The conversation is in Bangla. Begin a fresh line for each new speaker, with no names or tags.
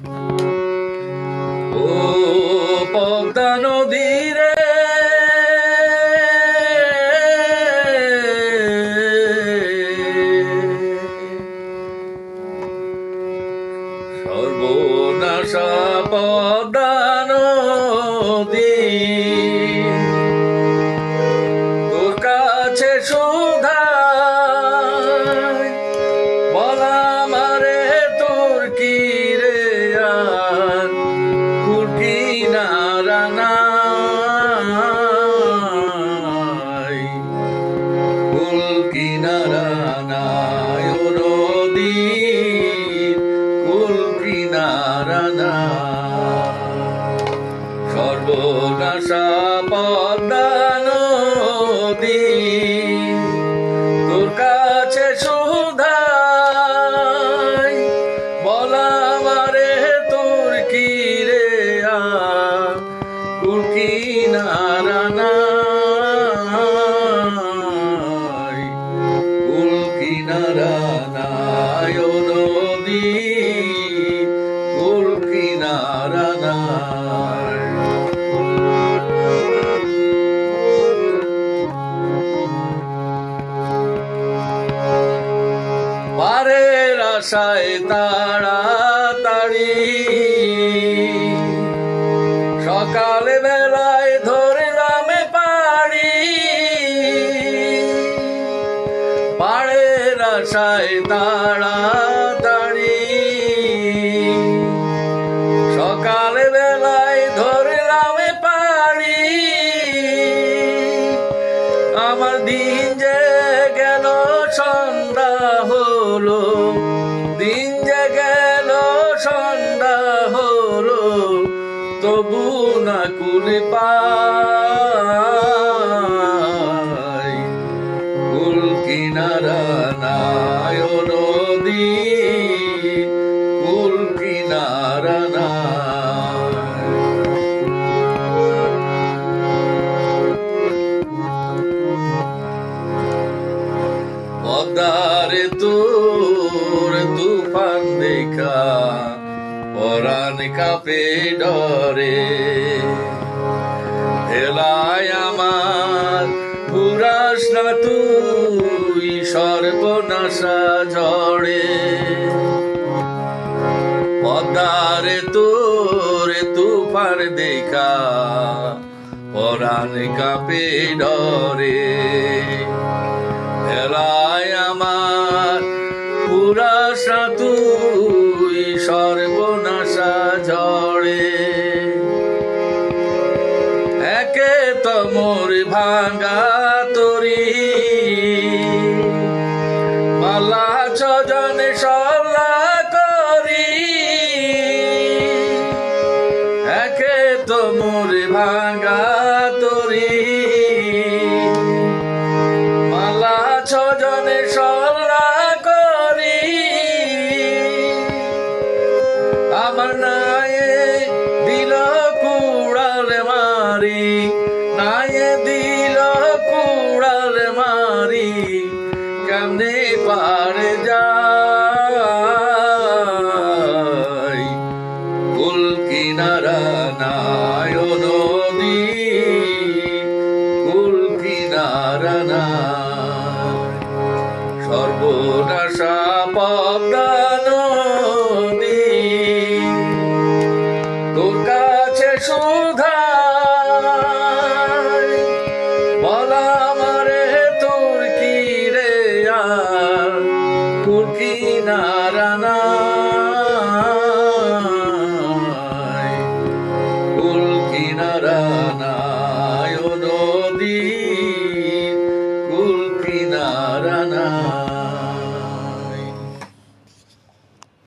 ও পদ্মা সর্বনাশা কুটি নারানাই কুল কিনারানায় ও নদী কুল কিনারানায় সর্বনাশা পদ্মা নদী আশায় তাড়াতাড়ি। সকাল বেলায় ধরে নামে পাড়ি। পাড়ের আশায় তাড়াতাড়ি। হলো। দিন যে গেল সন্ধ্যা হলো। তবু না কুলে পাই পদারে তোর তুফান দেখা, পরাণ কাপে ডরে। হেলায় আমার পুরাস না তুই, সর্বনাশা ঝড়ে। পদারে তোর তুফান দেখা, পরাণ কাপে ডরে। হেলায় আমার। পুরা সাধু সর্বনাশা ঝড়ে। একে তমর ভাঙা আমার নায়ে দিল কুড়াল মারি নায়ে দিল কুড়াল মারি, কেমনে পারে যাই ফুল কিনারা নাই নদী ফুল কিনারা নাই। সর্বনাশা পদ্মা কোথায় বলা আমারে তোর কি রে আর? তোর কি নারানা